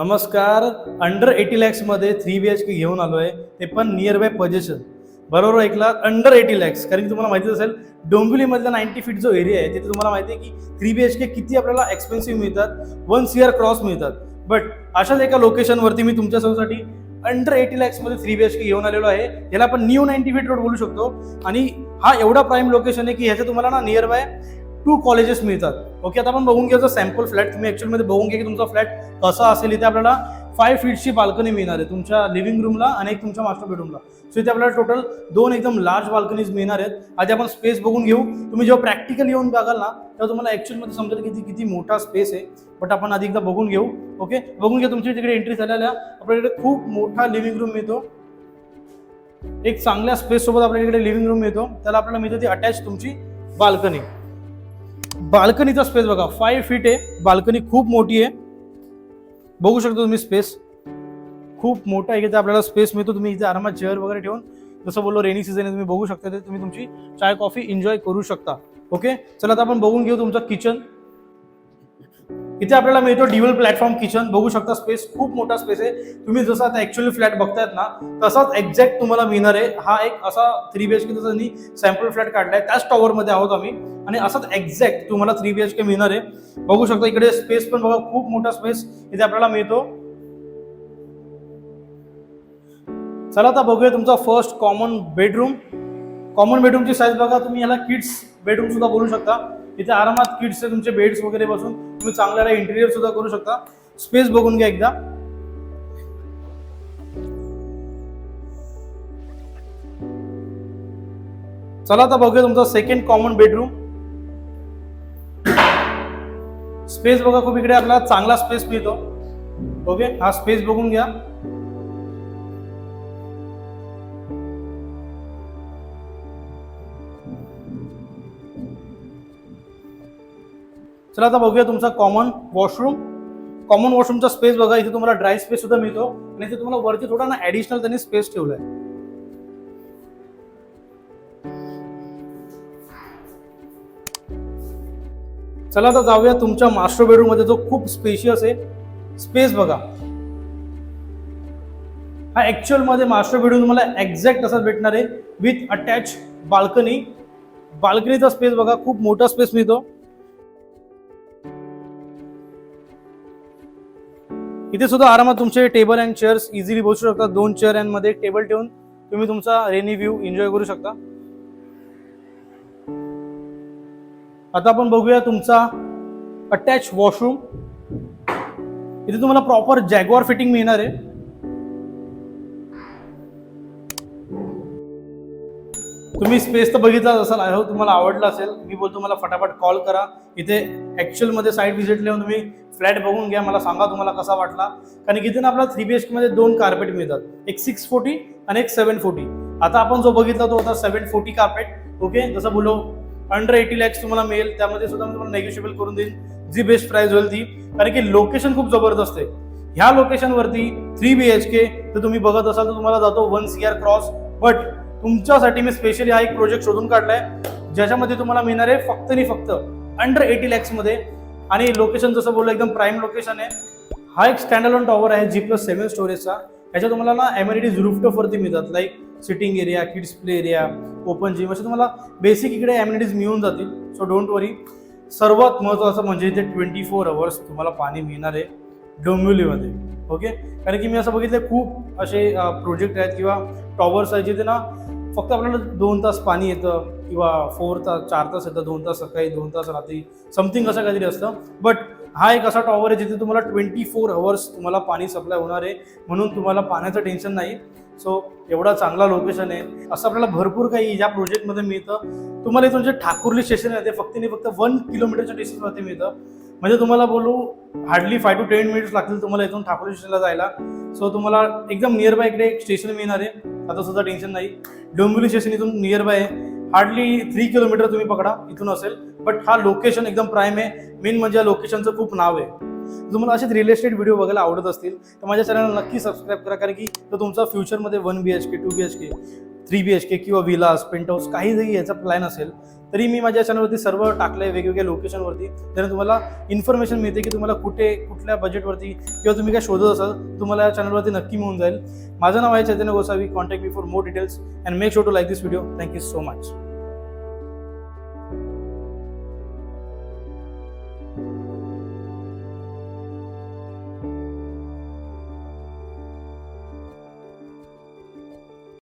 नमस्कार. Under eighty लॅक्समध्ये three B H K घेऊन आलो आहे ते पण नियर बाय पजेशन बरोबर ऐकला अंडर एटी लॅक्स कारण की तुम्हाला माहिती असेल डोंबिवलीमधला नाईन्टी फीट जो एरिया आहे तिथे तुम्हाला माहिती आहे की थ्री बी एच के किती आपल्याला एक्सपेन्सिव्ह मिळतात वन सीआर क्रॉस मिळतात. बट अशाच एका लोकेशनवरती मी तुमच्यासाठी अंडर एटी लॅक्समध्ये थ्री बी एच के घेऊन आलेलो आहे. याला आपण न्यू नाईन्टी फीट रोड बोलू शकतो. आणि हा एवढा प्राईम लोकेशन आहे की ह्याच्या तुम्हाला ना नियर बाय टू कॉलेजेस मिळतात. ओके आता आपण बघून घ्यायचं सॅम्पल फ्लॅट तुम्ही ॲक्च्युअलमध्ये बघून घ्या की तुमचा फ्लॅट कसा असेल इथे आपल्याला फाय फीटची बाल्कनी मिळणार आहे. तुमच्या लिव्हिंग रूमला आणि एक तुमच्या मास्टर बेडरूमला सो इथे आपल्याला टोटल दोन एकदम लार्ज बाल्कनीज मिळणार आहेत. आधी आपण स्पेस बघून घेऊ. तुम्ही जेव्हा प्रॅक्टिकल येऊन बघाल ना तेव्हा तुम्हाला ॲक्च्युअलमध्ये समजेल किती किती मोठा स्पेस आहे. बट आपण आधी एकदा बघून घेऊ. ओके बघून घ्या तुमच्या तिकडे एंट्री झालेल्या आपल्याकडे खूप मोठा लिव्हिंग रूम मिळतो. एक चांगल्या स्पेस सोबत आपल्याकडे लिव्हिंग रूम मिळतो. त्याला आपल्याला मिळते ती अटॅच तुमची बाल्कनी बाल्कनीचा स्पेस बघा. फाय फीट आहे. बाल्कनी खूप मोठी आहे. बघू शकता तुम्ही स्पेस खूप मोठा आहे इथे आपल्याला स्पेस मिळतो. तुम्ही इथे आरामात चेअर वगैरे ठेवून जसं बोललो रेनी सीझन आहे तुम्ही बघू शकता. ते तुम्ही तुमची चाय कॉफी एन्जॉय करू शकता. ओके चला आता आपण बघून घेऊ तुमचं किचन इथे आपल्याला मिळतो ड्युअल प्लॅटफॉर्म किचन बघू शकता स्पेस खूप मोठा स्पेस आहे. तुम्ही जसं आता ऍक्च्युअली फ्लॅट बघतायत ना तसाच एक्झॅक्ट तुम्हाला मिळणार आहे. हा एक असा थ्री बी एच के त्यांनी सॅम्पल फ्लॅट काढलाय. त्याच टॉवरमध्ये आहोत आम्ही. आणि असाच एक्झॅक्ट तुम्हाला थ्री बी एच के मिळणार आहे. बघू शकता इकडे स्पेस पण बघा खूप मोठा स्पेस इथे आपल्याला मिळतो. चला आता बघूया तुमचा फर्स्ट कॉमन बेडरूम कॉमन बेडरूमची साईज बघा. तुम्ही याला किड्स बेडरूम सुद्धा बोलू शकता. इथे आरामात किड्सचे तुमचे बेड्स वगैरे बसून तुम्ही चांगल्याला इंटेरियर सुद्धा करू शकता. स्पेस बघून घ्या एकदा. चला आता बघूया तुमचा सेकंड कॉमन बेडरूम स्पेस बघा खूप इकडे आपल्याला चांगला स्पेस मिळतो. ओके हा स्पेस बघून घ्या. चला आता बघूया तुमचा कॉमन वॉशरूम कॉमन वॉशरूमचा स्पेस बघा इथे तुम्हाला ड्राय स्पेस सुद्धा मिळतो. आणि इथे तुम्हाला वरती थोडा ना ऍडिशनल त्यांनी स्पेस ठेवलाय. चला आता जाऊया तुमच्या मास्टर बेडरूममध्ये जो खूप स्पेशियस आहे. स्पेस बघा. हा ऍक्च्युअलमध्ये मास्टर बेडरूम तुम्हाला एक्झॅक्ट असाच भेटणार आहे. विथ अटॅच बाल्कनी बाल्कनीचा स्पेस बघा खूप मोठा स्पेस मिळतो. इथे सुद्धा आरामात तुमचे टेबल अँड चेअर्स इझिली बसू शकता दोन चेअरमध्ये टेबल ठेवून तुम्ही तुमचा रेनी व्ह्यू एन्जॉय करू शकता. आता आपण बघूया तुमचा अटॅच वॉशरूम इथे तुम्हाला प्रॉपर जॅगवार फिटिंग मिळणार आहे. तुम्ही स्पेस तर बघितलाच असाल. आय होप तुम्हाला आवडला असेल. मी बोलतो मला फटाफट कॉल करा. इथे ॲक्च्युअलमध्ये साईट व्हिजिट लिहून तुम्ही फ्लॅट बघून घ्या. मला सांगा तुम्हाला कसा वाटला. कारण की इथे ना आपल्याला थ्री बी एच केमध्ये दोन कार्पेट मिळतात. एक सिक्स फोर्टी आणि एक सेवन फोर्टी आता आपण जो बघितला तो होता सेवन फोर्टी कार्पेट ओके जसं बोलो अंडर एटी लॅक्स तुम्हाला मिळेल. त्यामध्ये सुद्धा मी तुम्हाला नेगोशिएबल करून देईन. जी बेस्ट प्राईज होईल ती. कारण की लोकेशन खूप जबरदस्त आहे. ह्या लोकेशनवरती थ्री बी एच के तर तुम्ही बघत असाल तर तुम्हाला जातो one C R cross but तुमच्यासाठी मी स्पेशली हा एक प्रोजेक्ट शोधून काढलाय. ज्याच्यामध्ये तुम्हाला मिळणार आहे फक्त आणि फक्त अंडर एटी लॅक्समध्ये आणि लोकेशन जसं बोललं एकदम प्राईम लोकेशन आहे. हा एक स्टँडअलोन टॉवर आहे जी प्लस सेवन स्टोरेजचा याच्या तुम्हाला ना एम्युनिटीज रूफटॉपवरती मिळतात. Like sitting area kids play area open gym असे तुम्हाला बेसिक इकडे एम्युनिटीज मिळून जातील. सो डोंट वरी सर्वात महत्त्वाचं म्हणजे इथे ट्वेंटी फोर अवर्स तुम्हाला पाणी मिळणार आहे डोंबिवलीमध्ये. ओके कारण की मी असं बघितलं खूप असे प्रोजेक्ट आहेत किंवा टॉवर्स आहेत जिथे ना फक्त आपल्याला दोन तास पाणी येतं किंवा फोर तास चार तास येतं दोन तास सकाळी दोन तास रात्री. समथिंग असं काहीतरी असतं. बट हा एक असा टॉवर आहे जिथे तुम्हाला ट्वेंटी फोर अवर्स तुम्हाला पाणी सप्लाय होणार आहे. म्हणून तुम्हाला पाण्याचं टेन्शन नाही. सो एवढा चांगला लोकेशन आहे. असं आपल्याला भरपूर काही या प्रोजेक्टमध्ये मिळतं. तुम्हाला इथून जे ठाकूरली स्टेशन आहे ते फक्त नाही फक्त वन किलोमीटरच्या डिस्टन्सवरती मिळतं. म्हणजे तुम्हाला बोलू hardly five to ten minutes लागतील तुम्हाला इथून ठाकूर स्टेशनला जायला. सो तुम्हाला एकदम नियर बाय इकडे एक स्टेशन मिळणार आहे. आता सुद्धा टेन्शन नाही. डोंबिवली स्टेशन इथून नियर बाय आहे. हार्डली थ्री किलोमीटर तुम्ही पकडा इथून असेल. बट हा लोकेशन एकदम प्राईम आहे. मेन म्हणजे या लोकेशनचं खूप नाव आहे. तुम्हाला असेच रिअल एस्टेट व्हिडिओ बघायला आवडत असतील तर माझ्या चॅनलला नक्की सबस्क्राईब करा. कारण की तो तुमचा फ्युचरमध्ये one B H K two B H K three B H K किंवा विलास पेंट हाऊस काही जरी याचा प्लॅन असेल तरी मी माझ्या चॅनलवरती सर्व टाकलं आहे वेगवेगळ्या लोकेशनवरती त्याने तुम्हाला इन्फॉर्मेशन मिळते की तुम्हाला कुठे कुठल्या बजेटवरती किंवा तुम्ही काय शोधत असाल तुम्हाला या चॅनलवरती नक्की मिळून जाईल. माझं नाव आहे Chaitanya Gosavi. Contact me for more details and make sure to like this video thank you so much